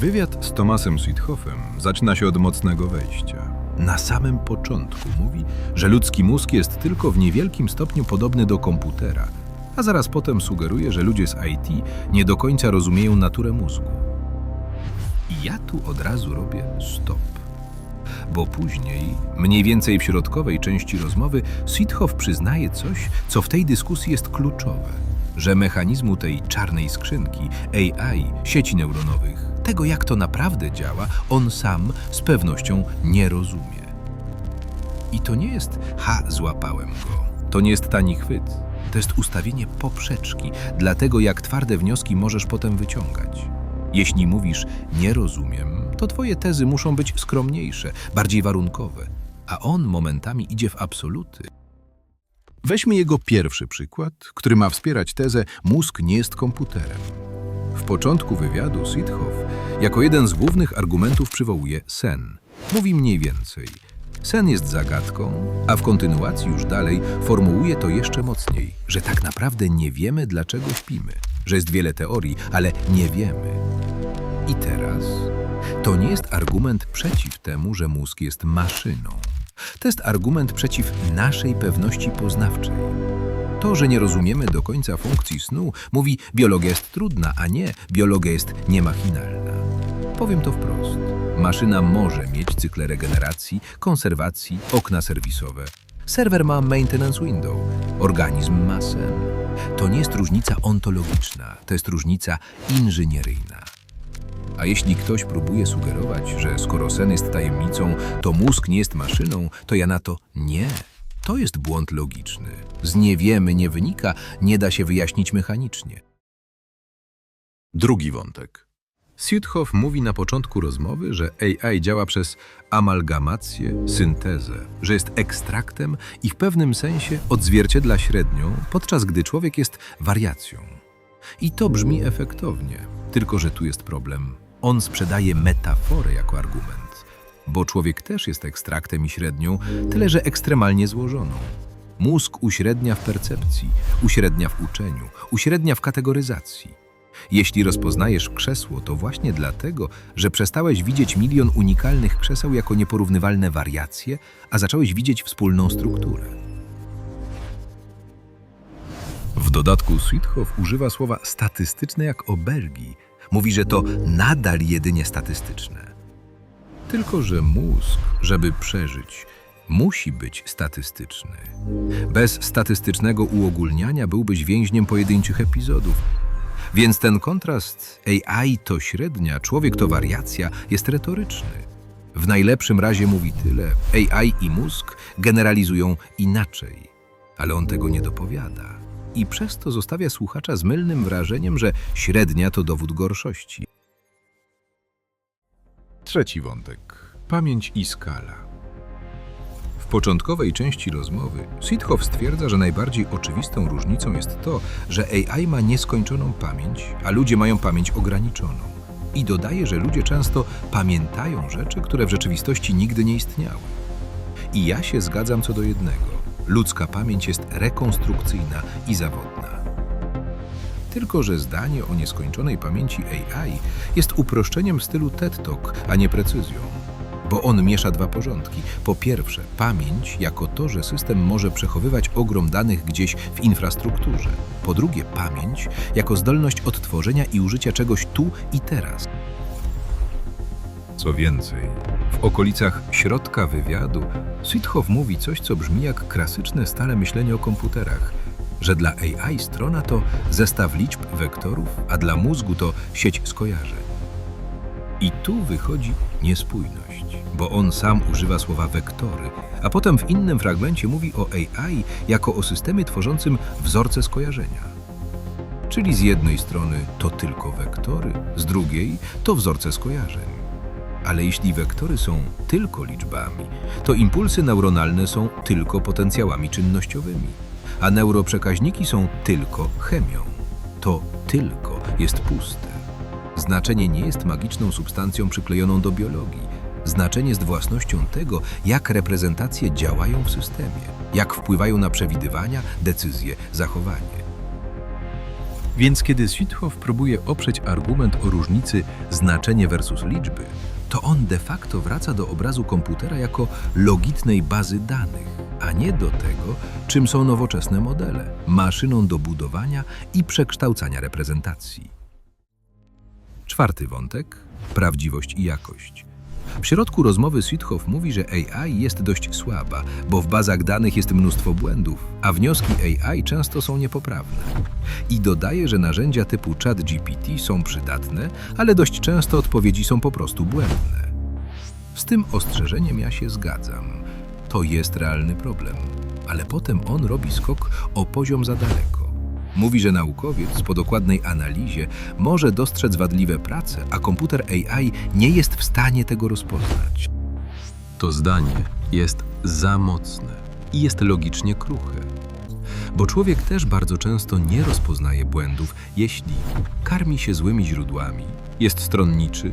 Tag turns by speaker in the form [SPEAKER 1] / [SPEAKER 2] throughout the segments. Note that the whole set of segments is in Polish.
[SPEAKER 1] Wywiad z Tomasem Sweethoffem zaczyna się od mocnego wejścia. Na samym początku mówi, że ludzki mózg jest tylko w niewielkim stopniu podobny do komputera, a zaraz potem sugeruje, że ludzie z IT nie do końca rozumieją naturę mózgu. I ja tu od razu robię stop. Bo później, mniej więcej w środkowej części rozmowy, Sweethoff przyznaje coś, co w tej dyskusji jest kluczowe, że mechanizmu tej czarnej skrzynki, AI, sieci neuronowych, tego jak to naprawdę działa, on sam z pewnością nie rozumie. I to nie jest ha, złapałem go. To nie jest tani chwyt. To jest ustawienie poprzeczki dla tego, jak twarde wnioski możesz potem wyciągać. Jeśli mówisz nie rozumiem, to twoje tezy muszą być skromniejsze, bardziej warunkowe, a on momentami idzie w absoluty. Weźmy jego pierwszy przykład, który ma wspierać tezę mózg nie jest komputerem. W początku wywiadu Sithoff jako jeden z głównych argumentów przywołuje sen. Mówi mniej więcej. Sen jest zagadką, a w kontynuacji już dalej formułuje to jeszcze mocniej, że tak naprawdę nie wiemy, dlaczego śpimy, że jest wiele teorii, ale nie wiemy. I teraz to nie jest argument przeciw temu, że mózg jest maszyną. To jest argument przeciw naszej pewności poznawczej. To, że nie rozumiemy do końca funkcji snu, mówi biologia jest trudna, a nie biologia jest niemachinalna. Powiem to wprost. Maszyna może mieć cykle regeneracji, konserwacji, okna serwisowe. Serwer ma maintenance window, organizm ma sen. To nie jest różnica ontologiczna, to jest różnica inżynieryjna. A jeśli ktoś próbuje sugerować, że skoro sen jest tajemnicą, to mózg nie jest maszyną, to ja na to nie. To jest błąd logiczny. Z nie wiemy nie wynika, nie da się wyjaśnić mechanicznie. Drugi wątek. Sudhoff mówi na początku rozmowy, że AI działa przez amalgamację, syntezę, że jest ekstraktem i w pewnym sensie odzwierciedla średnią, podczas gdy człowiek jest wariacją. I to brzmi efektownie, tylko że tu jest problem. On sprzedaje metaforę jako argument, bo człowiek też jest ekstraktem i średnią, tyle że ekstremalnie złożoną. Mózg uśrednia w percepcji, uśrednia w uczeniu, uśrednia w kategoryzacji. Jeśli rozpoznajesz krzesło, to właśnie dlatego, że przestałeś widzieć milion unikalnych krzeseł jako nieporównywalne wariacje, a zacząłeś widzieć wspólną strukturę. W dodatku Sweethoff używa słowa statystyczne jak obelgi. Mówi, że to nadal jedynie statystyczne. Tylko, że mózg, żeby przeżyć, musi być statystyczny. Bez statystycznego uogólniania byłbyś więźniem pojedynczych epizodów. Więc ten kontrast AI to średnia, człowiek to wariacja jest retoryczny. W najlepszym razie mówi tyle: AI i mózg generalizują inaczej, ale on tego nie dopowiada. I przez to zostawia słuchacza z mylnym wrażeniem, że średnia to dowód gorszości. Trzeci wątek. Pamięć i skala. Początkowej części rozmowy Sithoff stwierdza, że najbardziej oczywistą różnicą jest to, że AI ma nieskończoną pamięć, a ludzie mają pamięć ograniczoną. I dodaje, że ludzie często pamiętają rzeczy, które w rzeczywistości nigdy nie istniały. I ja się zgadzam co do jednego. Ludzka pamięć jest rekonstrukcyjna i zawodna. Tylko, że zdanie o nieskończonej pamięci AI jest uproszczeniem w stylu TED Talk, a nie precyzją. Bo on miesza dwa porządki. Po pierwsze, pamięć jako to, że system może przechowywać ogrom danych gdzieś w infrastrukturze. Po drugie, pamięć jako zdolność odtworzenia i użycia czegoś tu i teraz. Co więcej, w okolicach środka wywiadu Sithoff mówi coś, co brzmi jak klasyczne stare myślenie o komputerach, że dla AI strona to zestaw liczb, wektorów, a dla mózgu to sieć skojarzeń. I tu wychodzi niespójność, bo on sam używa słowa wektory, a potem w innym fragmencie mówi o AI jako o systemie tworzącym wzorce skojarzenia. Czyli z jednej strony to tylko wektory, z drugiej to wzorce skojarzeń. Ale jeśli wektory są tylko liczbami, to impulsy neuronalne są tylko potencjałami czynnościowymi, a neuroprzekaźniki są tylko chemią. To tylko jest puste. Znaczenie nie jest magiczną substancją przyklejoną do biologii. Znaczenie jest własnością tego, jak reprezentacje działają w systemie, jak wpływają na przewidywania, decyzje, zachowanie. Więc kiedy Sweethoff próbuje oprzeć argument o różnicy znaczenie versus liczby, to on de facto wraca do obrazu komputera jako logitnej bazy danych, a nie do tego, czym są nowoczesne modele maszyną do budowania i przekształcania reprezentacji. Czwarty wątek prawdziwość i jakość. W środku rozmowy Sweethoff mówi, że AI jest dość słaba, bo w bazach danych jest mnóstwo błędów, a wnioski AI często są niepoprawne. I dodaje, że narzędzia typu ChatGPT są przydatne, ale dość często odpowiedzi są po prostu błędne. Z tym ostrzeżeniem ja się zgadzam. To jest realny problem, ale potem on robi skok o poziom za daleko. Mówi, że naukowiec po dokładnej analizie może dostrzec wadliwe prace, a komputer AI nie jest w stanie tego rozpoznać. To zdanie jest za mocne i jest logicznie kruche. Bo człowiek też bardzo często nie rozpoznaje błędów, jeśli karmi się złymi źródłami, jest stronniczy,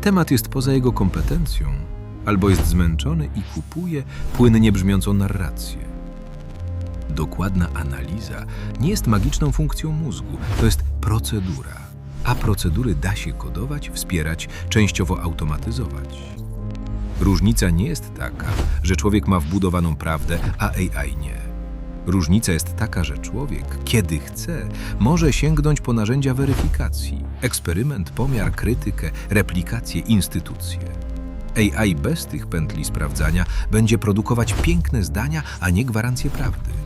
[SPEAKER 1] temat jest poza jego kompetencją, albo jest zmęczony i kupuje płynnie brzmiącą narrację. Dokładna analiza nie jest magiczną funkcją mózgu, to jest procedura. A procedury da się kodować, wspierać, częściowo automatyzować. Różnica nie jest taka, że człowiek ma wbudowaną prawdę, a AI nie. Różnica jest taka, że człowiek, kiedy chce, może sięgnąć po narzędzia weryfikacji, eksperyment, pomiar, krytykę, replikację, instytucje. AI bez tych pętli sprawdzania będzie produkować piękne zdania, a nie gwarancje prawdy.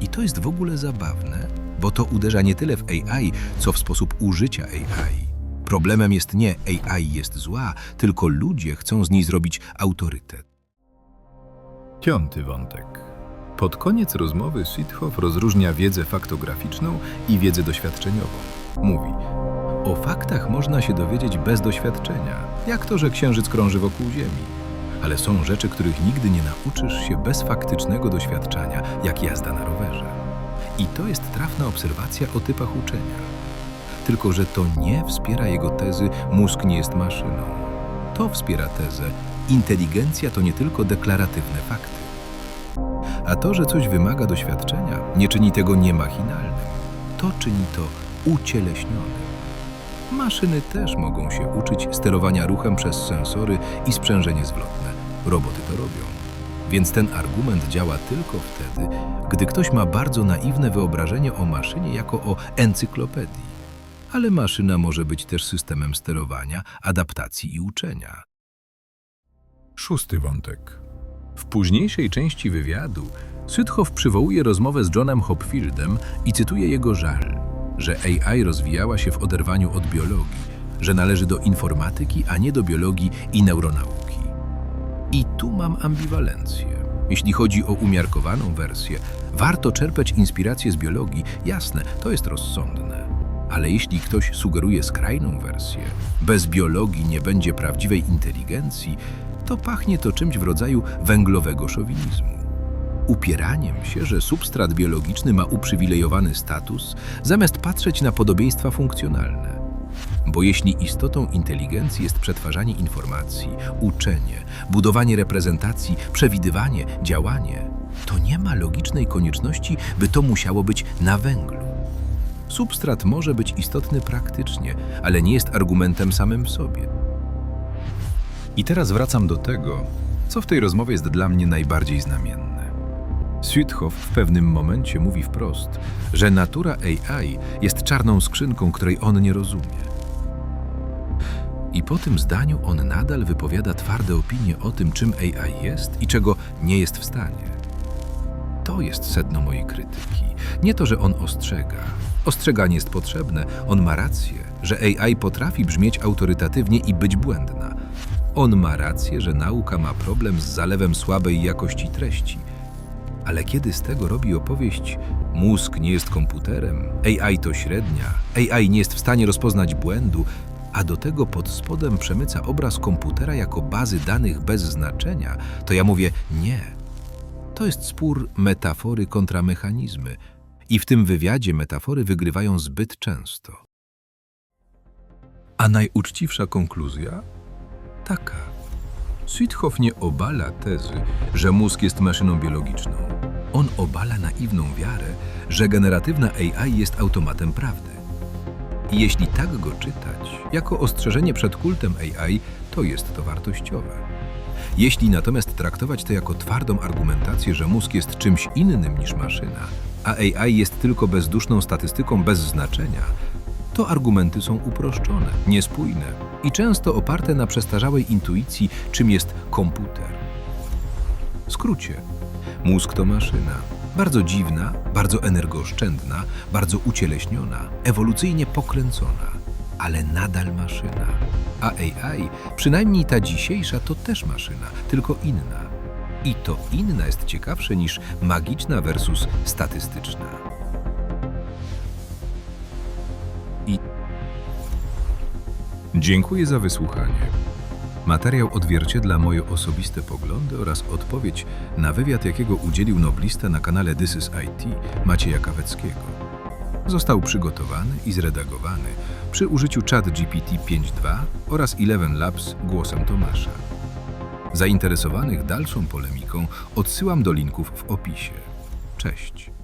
[SPEAKER 1] I to jest w ogóle zabawne, bo to uderza nie tyle w AI, co w sposób użycia AI. Problemem jest nie AI jest zła, tylko ludzie chcą z niej zrobić autorytet. Piąty wątek. Pod koniec rozmowy Sithoff rozróżnia wiedzę faktograficzną i wiedzę doświadczeniową. Mówi: O faktach można się dowiedzieć bez doświadczenia, jak to, że księżyc krąży wokół Ziemi. Ale są rzeczy, których nigdy nie nauczysz się bez faktycznego doświadczenia, jak jazda na rowerze. I to jest trafna obserwacja o typach uczenia. Tylko, że to nie wspiera jego tezy mózg nie jest maszyną. To wspiera tezę inteligencja to nie tylko deklaratywne fakty. A to, że coś wymaga doświadczenia, nie czyni tego niemachinalnym. To czyni to ucieleśnionym. Maszyny też mogą się uczyć sterowania ruchem przez sensory i sprzężenie zwrotne. Roboty to robią. Więc ten argument działa tylko wtedy, gdy ktoś ma bardzo naiwne wyobrażenie o maszynie jako o encyklopedii. Ale maszyna może być też systemem sterowania, adaptacji i uczenia. Szósty wątek. W późniejszej części wywiadu Sydhoff przywołuje rozmowę z Johnem Hopfieldem i cytuje jego żal, że AI rozwijała się w oderwaniu od biologii, że należy do informatyki, a nie do biologii i neuronauki. I tu mam ambiwalencję. Jeśli chodzi o umiarkowaną wersję, warto czerpać inspirację z biologii, jasne, to jest rozsądne. Ale jeśli ktoś sugeruje skrajną wersję, bez biologii nie będzie prawdziwej inteligencji, to pachnie to czymś w rodzaju węglowego szowinizmu. Upieraniem się, że substrat biologiczny ma uprzywilejowany status, zamiast patrzeć na podobieństwa funkcjonalne. Bo jeśli istotą inteligencji jest przetwarzanie informacji, uczenie, budowanie reprezentacji, przewidywanie, działanie, to nie ma logicznej konieczności, by to musiało być na węglu. Substrat może być istotny praktycznie, ale nie jest argumentem samym w sobie. I teraz wracam do tego, co w tej rozmowie jest dla mnie najbardziej znamienne. Sweethoff w pewnym momencie mówi wprost, że natura AI jest czarną skrzynką, której on nie rozumie. I po tym zdaniu on nadal wypowiada twarde opinie o tym, czym AI jest i czego nie jest w stanie. To jest sedno mojej krytyki. Nie to, że on ostrzega. Ostrzeganie jest potrzebne. On ma rację, że AI potrafi brzmieć autorytatywnie i być błędna. On ma rację, że nauka ma problem z zalewem słabej jakości treści. Ale kiedy z tego robi opowieść, mózg nie jest komputerem, AI to średnia, AI nie jest w stanie rozpoznać błędu, a do tego pod spodem przemyca obraz komputera jako bazy danych bez znaczenia, to ja mówię nie. To jest spór metafory kontra mechanizmy i w tym wywiadzie metafory wygrywają zbyt często. A najuczciwsza konkluzja? Taka. Sweethoff nie obala tezy, że mózg jest maszyną biologiczną. On obala naiwną wiarę, że generatywna AI jest automatem prawdy. Jeśli tak go czytać, jako ostrzeżenie przed kultem AI, to jest to wartościowe. Jeśli natomiast traktować to jako twardą argumentację, że mózg jest czymś innym niż maszyna, a AI jest tylko bezduszną statystyką bez znaczenia, to argumenty są uproszczone, niespójne i często oparte na przestarzałej intuicji, czym jest komputer. W skrócie, mózg to maszyna. Bardzo dziwna, bardzo energooszczędna, bardzo ucieleśniona, ewolucyjnie pokręcona, ale nadal maszyna. A AI, przynajmniej ta dzisiejsza, to też maszyna, tylko inna. I to inna jest ciekawsze niż magiczna versus statystyczna. Dziękuję za wysłuchanie. Materiał odzwierciedla moje osobiste poglądy oraz odpowiedź na wywiad, jakiego udzielił noblista na kanale This is IT Macieja Kaweckiego. Został przygotowany i zredagowany przy użyciu ChatGPT 5.2 oraz Eleven Labs głosem Tomasza. Zainteresowanych dalszą polemiką odsyłam do linków w opisie. Cześć.